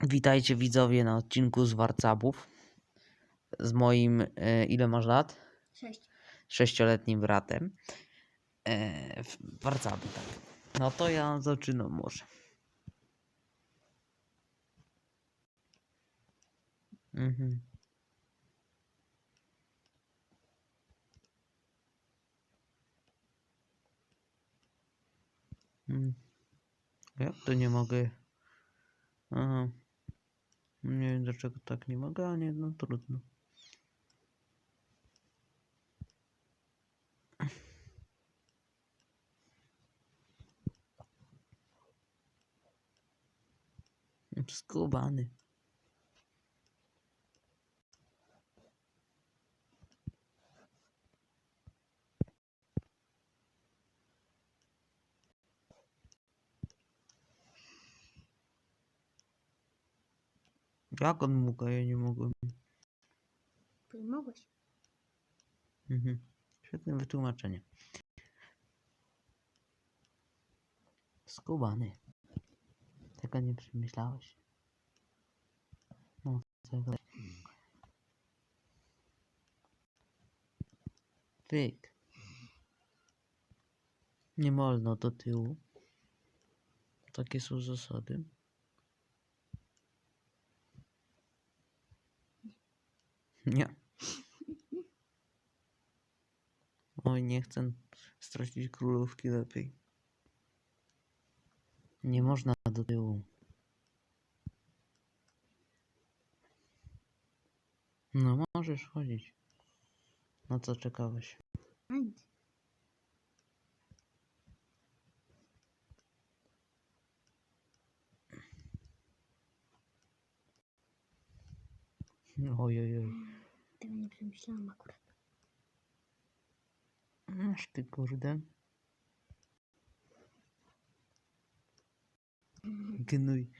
Witajcie widzowie na odcinku z Warcabów z moim, e, ile masz lat? Sześć. Sześcioletnim bratem. E, w Warcaby, tak. No to ja zaczynam może. Mhm. Mm. Jak to nie mogę? Aha. Nie wiem dlaczego tak nie mogę, a nie, no trudno. Skubany. Jak on mógł, a ja nie mogłem. Mogłeś. Mhm. Świetne wytłumaczenie. Skubany. Tego nie przemyślałeś. No, tego. Tyk. Nie wolno do tyłu. Takie są zasady. Nie. Oj, nie chcę stracić królówki lepiej. Nie można do tyłu. No, możesz chodzić. Na co czekałeś? A Tego nie przemyślałam akurat. Masz ty kurde. Gnój.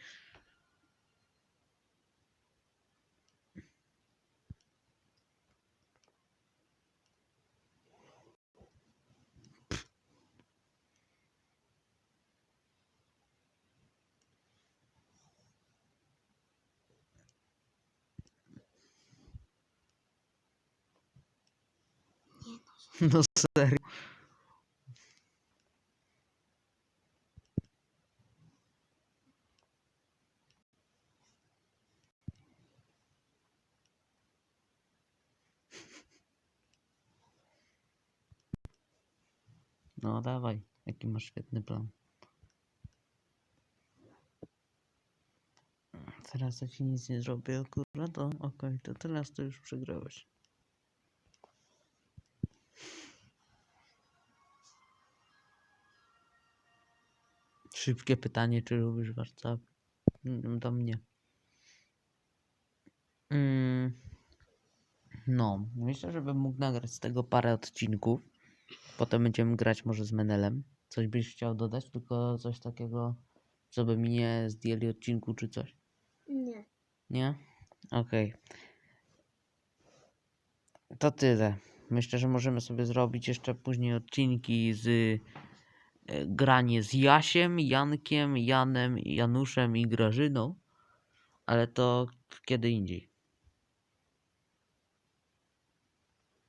No serio. No dawaj, jaki masz świetny plan. Teraz ja ci nic nie zrobię akurat, to okej, to teraz to już przegrałeś. Szybkie pytanie, czy lubisz WhatsApp? Mm, Do mnie. Mm, no, myślę, że bym mógł nagrać z tego parę odcinków. Potem będziemy grać może z Menelem. Coś byś chciał dodać, tylko coś takiego, co by mi nie zdjęli odcinku czy coś. Nie. Nie? Okej. To tyle. Myślę, że możemy sobie zrobić jeszcze później odcinki z granie z Jasiem, Jankiem, Janem, Januszem i Grażyną, ale to kiedy indziej.